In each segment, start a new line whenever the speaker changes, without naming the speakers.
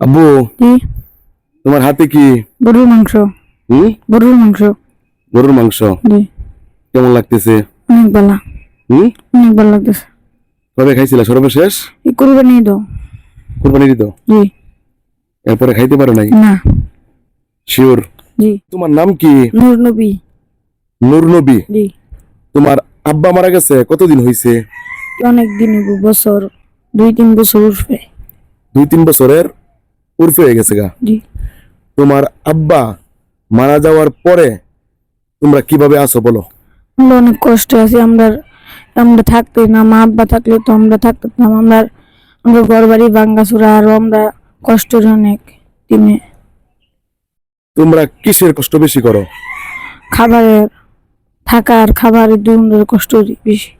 আব্বু
জি
তোমার হাতে কি?
গরুর মাংস।
হুম?
গরুর মাংস।
গরুর মাংস।
জি।
কেমন লাগতেছে?
অনেক ভালো।
হুম?
অনেক ভালো লাগতেছে।
কবে খাইছিলা? সর্বশেষ?
এই কুরবানি
কুরবানি
জি।
এরপরে খাইতে পারো নাই?
না।
শিওর
জি।
তোমার নাম কি?
নূর নবী।
নূর নবী?
জি।
তোমার আব্বা মারা গেছে? কতদিন হইছে?
অনেক দিন বছর দুই তিন বছর উঠবে।
দুই তিন বছরের? উর্ফে হয়ে গেছে গা।
জি।
তোমার আব্বা মারা যাওয়ার পরে তোমরা কীভাবে আছো বলো?
আমরা অনেক কষ্ট আছি আমরা আমরা থাকতে না মা আব্বা থাকলে তো আমরা থাকতাম আমরা আমরা ঘর বাড়ি ভাঙ্গাচুরা আরও আমরা কষ্টের অনেক দিনে।
তোমরা কিসের কষ্ট বেশি করো?
খাবারের থাকার খাবারের দুই কষ্ট বেশি।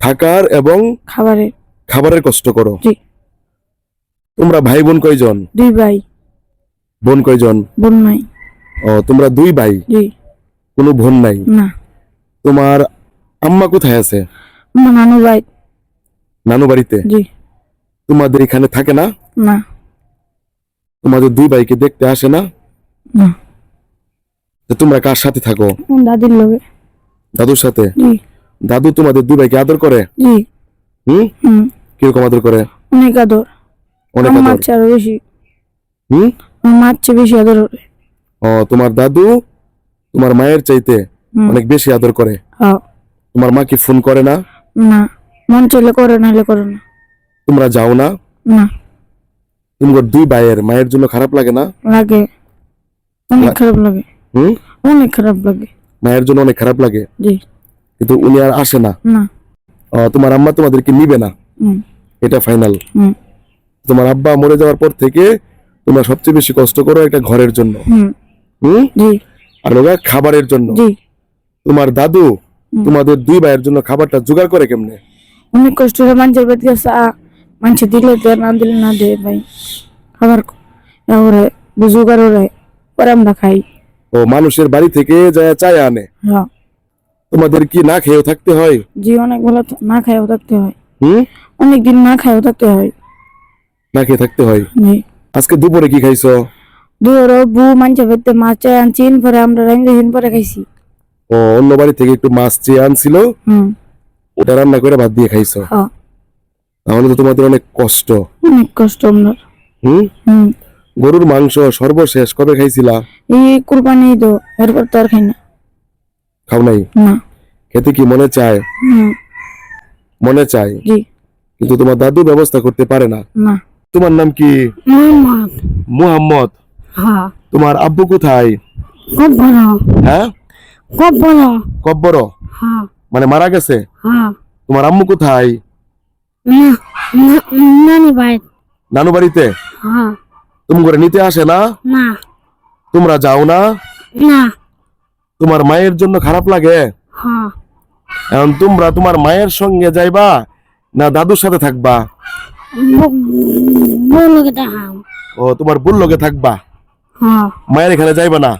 থাকার এবং
খাবারের।
খাবারের কষ্ট করো?
জি।
তোমরা ভাই বোন কয়জন?
দুই ভাই।
বোন কয়জন?
বোন নাই।
ও তোমরা দুই ভাই?
জি।
কোনো বোন নাই?
না।
তোমার আম্মা কোথায় আছে?
আমার নানু ভাই।
নানু বাড়িতে?
জি।
তোমাদের এখানে থাকে না?
না।
তোমাদের দুই ভাইকে দেখতে আসে না?
না।
তো তোমরা কার সাথে থাকো?
দাদির লগে।
দাদুর সাথে?
জি।
দাদু তোমাদের দুই ভাইকে আদর করে?
জি।
হুম?
হুম।
কীরকম আদর করে?
অনেক আদর।
অনেক
আমার
আদর।
মার চেয়ে আরও বেশি।
হুম?
আমার চেয়ে বেশি আদর করে।
ও তোমার দাদু তোমার মায়ের চাইতে অনেক বেশি আদর করে।
হ্যাঁ
তোমার মা কি ফোন করে না?
না মন করে করে না।
তোমরা যাও না?
না।
তোমার দুই ভাইয়ের মায়ের জন্য খারাপ লাগে না?
লাগে। অনেক খারাপ লাগে।
হুম?
অনেক খারাপ লাগে।
মায়ের জন্য অনেক খারাপ লাগে?
জি।
কিন্তু উনি আর আসে না।
না।
তোমার আম্মা তোমাদেরকে নিবে না? এটা ফাইনাল।
হুম।
তোমার আব্বা মরে যাওয়ার পর থেকে তোমরা সবচেয়ে বেশি কষ্ট করো একটা ঘরের জন্য।
হুম।
আর ওরা খাবারের জন্য।
জি।
তোমার দাদু তোমাদের দুই ভাইয়ের জন্য খাবারটা জোগাড় করে কেমনে?
অনেক কষ্ট হয় মানুষের গেছে মানুষ দিলে দে না দিলে না দে ভাই। খাবার ওরে বুঝুগার ওরে পরে আমরা খাই।
ও মানুষের বাড়ি থেকে যায় চায় আনে।
হ্যাঁ।
তোমাদের কি না খেয়েও থাকতে হয়?
জি অনেক ভালো না খাইও থাকতে হয়।
হুম?
অনেক দিন না খাইও থাকতে হয়।
না খেয়ে থাকতে হয়? আজকে দুপুরে কি খাইছো?
দুয়ার বু মানুষের বাড়িতে মাছ চাই আনছিন পরে আমরা রান্ধে দিন পরে খাইছি।
ও অন্য বাড়ি থেকে একটু মাছ চেয়ে আনছিল
হুম।
ওটা রান্না করে ভাত দিয়ে খাইছো?
হ্যাঁ।
তাহলে তো তোমাদের অনেক কষ্ট।
অনেক কষ্ট আমরা।
হুম?
হুম।
গরুর মাংস সর্বশেষ কবে খাইছিলা?
এই কুরবানি তো এরপর তো আর খাই না।
খাও নাই?
না।
খেতে কি মনে চায়?
হুম।
মনে চায়?
জি।
কিন্তু তোমার দাদু ব্যবস্থা করতে পারে না।
না।
তোমার নাম কি?
মোহাম্মদ।
মুহাম্মদ।
হ্যাঁ।
তোমার আব্বু কোথায়? হ্যাঁ? কব্বর।
হ্যাঁ।
মানে মারা গেছে?
হ্যাঁ।
তোমার আম্মু কোথায়?
নানি
বাড়িতে। তুমি করে নিতে আসে না? তোমরা যাও না? তোমার মায়ের জন্য খারাপ লাগে? এখন তোমরা তোমার মায়ের সঙ্গে যাইবা না দাদুর সাথে থাকবা?
হ্যাঁ
তোমার বুল লোকে থাকবা
হ্যাঁ
মায়ের এখানে যাইবা না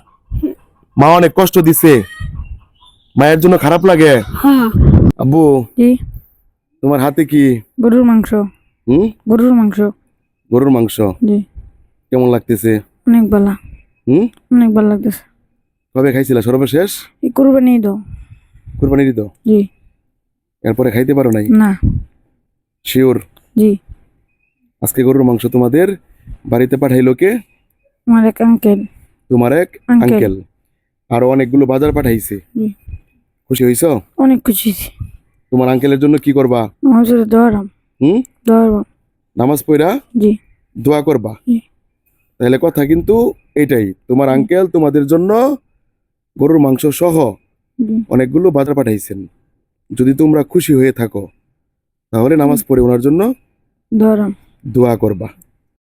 মা অনেক কষ্ট দিছে মায়ের জন্য খারাপ লাগে
হ্যাঁ
আব্বু তোমার হাতে কি
গরুর মাংস গরুর মাংস
গরুর মাংস কেমন লাগতেছে
অনেক ভালো অনেক ভালো লাগতেছে
কবে খাইছিলা সর্বশেষ
কুরবানি দাও
কুরবানি দিত
জি
এরপরে খাইতে পারো নাই
না
শিওর
জি
আজকে গরুর মাংস তোমাদের বাড়িতে পাঠাইলো কে
আমার এক আঙ্কেল
তোমার এক
আঙ্কেল।
আরও অনেকগুলো বাজার পাঠাইছে। খুশি হইছো?
অনেক খুশি
তোমার আঙ্কেলের জন্য কি করবা?
সাথে দৌড়াম
হুম?
দৌড়াম
নামাজ পড়া?
জি।
দোয়া করবা। তাহলে কথা কিন্তু এটাই তোমার আঙ্কেল তোমাদের জন্য গরুর মাংস সহ অনেকগুলো বাজার পাঠাইছেন। যদি তোমরা খুশি হয়ে থাকো তাহলে নামাজ পড়ে ওনার জন্য
দৌড়াম
দোয়া করবা।